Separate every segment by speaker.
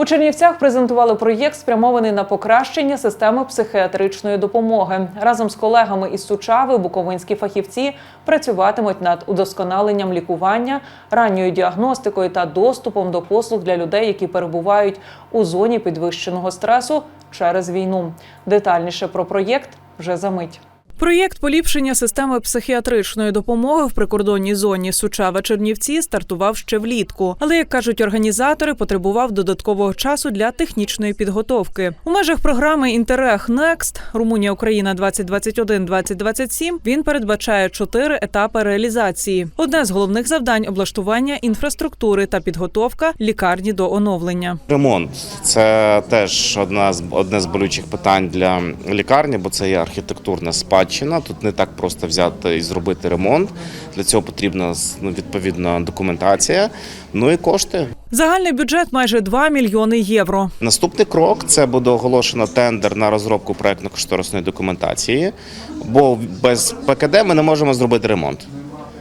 Speaker 1: У Чернівцях презентували проєкт, спрямований на покращення системи психіатричної допомоги. Разом з колегами із Сучави буковинські фахівці працюватимуть над удосконаленням лікування, ранньою діагностикою та доступом до послуг для людей, які перебувають у зоні підвищеного стресу через війну. Детальніше про проєкт вже за мить. Проєкт поліпшення системи психіатричної допомоги в прикордонній зоні Сучава Чернівці стартував ще влітку, але як кажуть організатори, потребував додаткового часу для технічної підготовки. У межах програми Інтерег Next Румунія Україна 2021-2027 він передбачає чотири етапи реалізації. Одне з головних завдань облаштування інфраструктури та підготовка лікарні до оновлення.
Speaker 2: Ремонт це теж одна з одне з болючих питань для лікарні, бо це є архітектурна спадщина. Тут не так просто взяти і зробити ремонт. Для цього потрібна ну, відповідна документація. Ну і кошти.
Speaker 1: Загальний бюджет майже 2 мільйони євро.
Speaker 2: Наступний крок це буде оголошено тендер на розробку проектно-кошторисної документації, бо без ПКД ми не можемо зробити ремонт.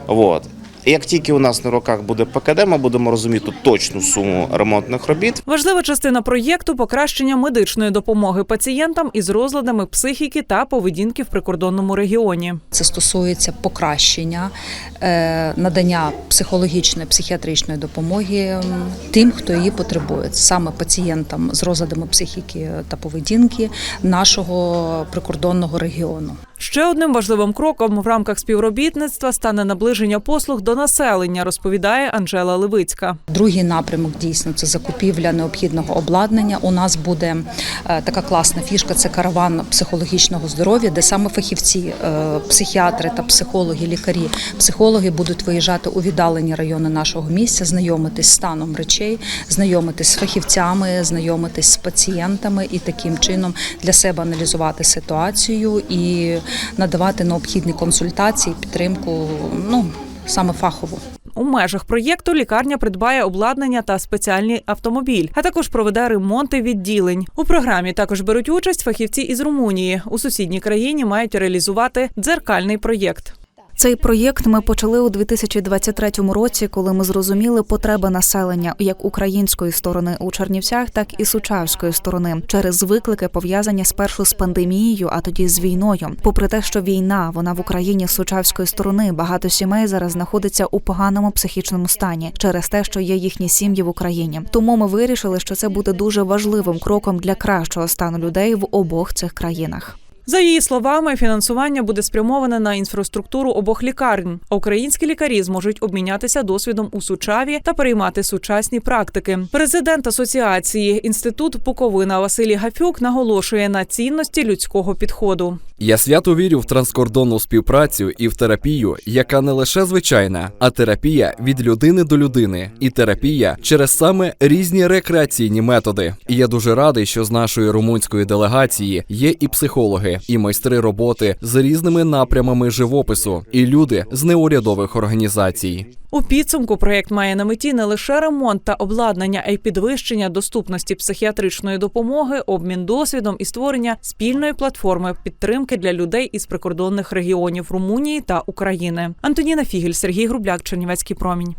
Speaker 2: От. Як тільки у нас на руках буде ПКД, ми будемо розуміти точну суму ремонтних робіт.
Speaker 1: Важлива частина проєкту покращення медичної допомоги пацієнтам із розладами психіки та поведінки в прикордонному регіоні.
Speaker 3: Це стосується покращення е, надання психологічної психіатричної допомоги тим, хто її потребує, саме пацієнтам з розладами психіки та поведінки нашого прикордонного регіону.
Speaker 1: Ще одним важливим кроком в рамках співробітництва стане наближення послуг до населення, розповідає Анжела Левицька.
Speaker 3: Другий напрямок дійсно це закупівля необхідного обладнання. У нас буде е, така класна фішка. Це караван психологічного здоров'я, де саме фахівці, е, психіатри та психологи, лікарі, психологи будуть виїжджати у віддалені райони нашого місця, знайомитись з станом речей, знайомитись з фахівцями, знайомитись з пацієнтами і таким чином для себе аналізувати ситуацію і надавати необхідні консультації, підтримку. Ну саме фахову.
Speaker 1: У межах проєкту лікарня придбає обладнання та спеціальний автомобіль, а також проведе ремонти відділень. У програмі також беруть участь фахівці із Румунії. У сусідній країні мають реалізувати дзеркальний проєкт.
Speaker 4: Цей проєкт ми почали у 2023 році, коли ми зрозуміли потреби населення як української сторони у Чернівцях, так і сучавської сторони через виклики пов'язані спершу з пандемією, а тоді з війною. Попри те, що війна вона в Україні з сучавської сторони, багато сімей зараз знаходиться у поганому психічному стані через те, що є їхні сім'ї в Україні. Тому ми вирішили, що це буде дуже важливим кроком для кращого стану людей в обох цих країнах.
Speaker 1: За її словами, фінансування буде спрямоване на інфраструктуру обох лікарень. Українські лікарі зможуть обмінятися досвідом у Сучаві та переймати сучасні практики. Президент асоціації інститут Буковина Василій Гафюк наголошує на цінності людського підходу.
Speaker 5: Я свято вірю в транскордонну співпрацю і в терапію, яка не лише звичайна, а терапія від людини до людини, і терапія через саме різні рекреаційні методи. І я дуже радий, що з нашої румунської делегації є і психологи, і майстри роботи з різними напрямами живопису, і люди з неурядових організацій.
Speaker 1: У підсумку проєкт має на меті не лише ремонт та обладнання, а й підвищення доступності психіатричної допомоги, обмін досвідом і створення спільної платформи підтримки для людей із прикордонних регіонів Румунії та України. Антоніна Фігель, Сергій Грубляк, Чернівецький промінь.